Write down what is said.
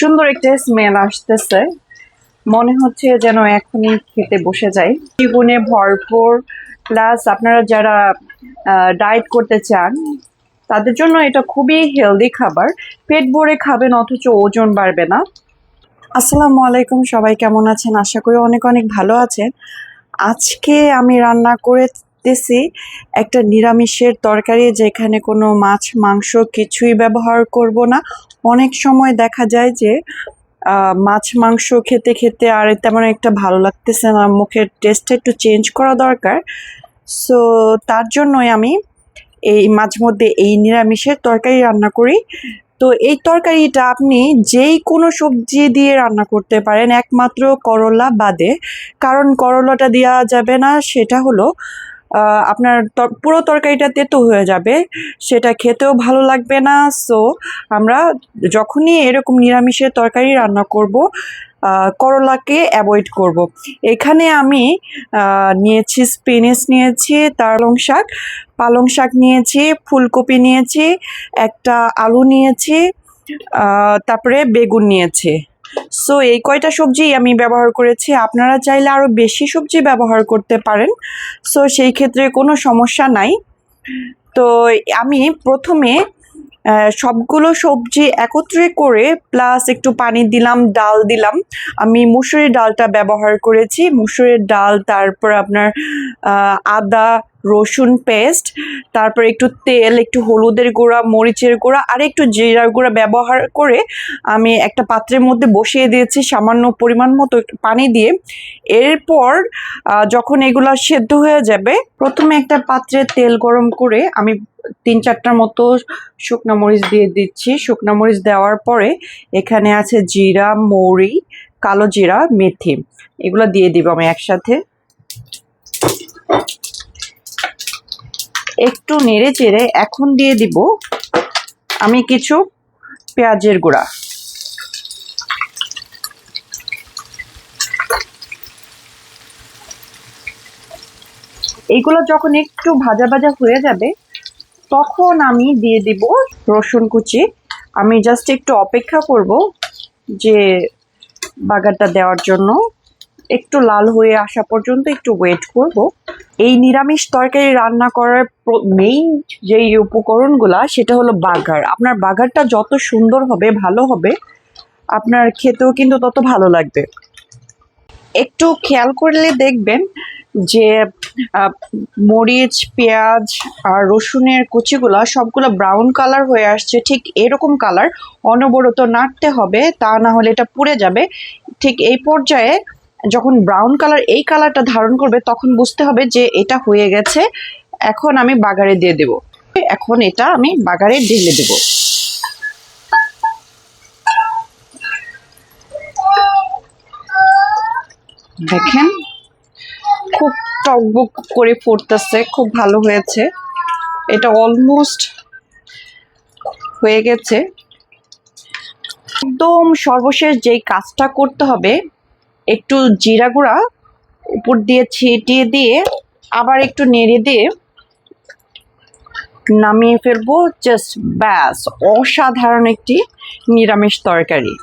সুন্দর একটা স্মেল আসতেছে। মনে হচ্ছে যেন এখনই খেতে বসে যাই। জীবনে ভরপুর। প্লাস আপনারা যারা ডায়েট করতে চান, তাদের জন্য এটা খুবই হেলদি খাবার। পেট ভরে খাবেন, অথচ ওজন বাড়বে না। আসসালামু আলাইকুম, সবাই কেমন আছেন? আশা করি অনেক অনেক ভালো আছেন। আজকে আমি রান্না করেতেছি একটা নিরামিষের তরকারি যেখানে কোনো মাছ, মাংস কিছুই ব্যবহার করব না। অনেক সময় দেখা যায় যে মাছ, মাংস খেতে খেতে আর তেমন একটা ভালো লাগতেছে না, মুখের টেস্টটা একটু চেঞ্জ করা দরকার। সো তার জন্যই আমি এই মাঝে মধ্যে এই নিরামিষের তরকারি রান্না করি। তো এই তরকারিটা আপনি যেই কোনো সবজি দিয়ে রান্না করতে পারেন, একমাত্র করলা বাদে। কারণ করলাটা দেওয়া যাবে না, সেটা হলো আপনার পুরো তরকারিটা তেতো হয়ে যাবে। সেটা খেতেও ভালো লাগবে না। সো আমরা যখনই এরকম নিরামিষের তরকারি রান্না করব করলাকে অ্যাভয়েড করব। এখানে আমি নিয়েছি স্পিনিশ নিয়েছি পালং শাক পালং শাক নিয়েছি, ফুলকপি নিয়েছি, একটা আলু নিয়েছি তারপরে বেগুন নিয়েছি। সো এই কয়টা সবজি আমি ব্যবহার করেছি। আপনারা চাইলে আরও বেশি সবজি ব্যবহার করতে পারেন। সো সেই ক্ষেত্রে কোনো সমস্যা নাই। তো আমি প্রথমে সবগুলো সবজি একত্রে করে প্লাস একটু পানি দিলাম, ডাল দিলাম। আমি মুসুরির ডালটা ব্যবহার করেছি। মুসুরির ডাল, তারপর আপনার আদা রসুন পেস্ট, তারপর একটু তেল, একটু হলুদের গুঁড়া, মরিচের গুঁড়া, আর একটু জিরার গুঁড়া ব্যবহার করে আমি একটা পাত্রের মধ্যে বসিয়ে দিয়েছি সামান্য পরিমাণ মতো পানি দিয়ে। এরপর যখন এগুলো সেদ্ধ হয়ে যাবে, প্রথমে একটা পাত্রে তেল গরম করে আমি তিন চারটার মতো শুকনো মরিচ দিয়ে দিচ্ছি। শুকনো মরিচ দেওয়ার পরে এখানে আছে জিরা, মৌরি, কালো জিরা, মেথি। এগুলো দিয়ে দিব আমি একসাথে। একটু নেড়ে চেড়ে এখন দিয়ে দিব আমি কিছু পেঁয়াজের গুঁড়া। এইগুলো যখন একটু ভাজা ভাজা হয়ে যাবে, তখন আমি দিয়ে দিব রসুন কুচি। আমি জাস্ট একটু অপেক্ষা করব যে বাগারটা দেওয়ার জন্য। একটু লাল হয়ে আসা পর্যন্ত একটু ওয়েট করব। এই নিরামিষ তরকারি রান্না করার মেইন যেই উপকরণগুলা, সেটা হলো বাগার আপনার বাগারটা যত সুন্দর হবে, ভালো হবে, আপনার খেতেও কিন্তু তত ভালো লাগবে। একটু খেয়াল করলে দেখবেন যে মরিচ, পেঁয়াজ আর রসুনের কুচিগুলা সবগুলো ব্রাউন কালার হয়ে আসছে। ঠিক এরকম কালার অনবরত নাড়তে হবে, তা না হলে এটা পুড়ে যাবে। ঠিক এই পর্যায়ে যখন ব্রাউন কালার এই কালারটা ধারণ করবে, তখন বুঝতে হবে যে এটা হয়ে গেছে, এখন আমি বাগারে দিয়ে দেব। এখন এটা আমি বাগারে ঢেলে দেব। দেখেন, খুব টকবক করে ফুটতেছে, খুব ভালো হয়েছে। এটা অলমোস্ট হয়ে গেছে। একদম সর্বশেষ যেই কাজটা করতে হবে একটু জিরা গুঁড়া, উপর দিয়ে ছিটিয়ে দিয়ে আবার একটু নেড়ে দিয়ে নামিয়ে ফেলব। জাস্ট ব্যাস, অসাধারণ একটি নিরামিষ তরকারি।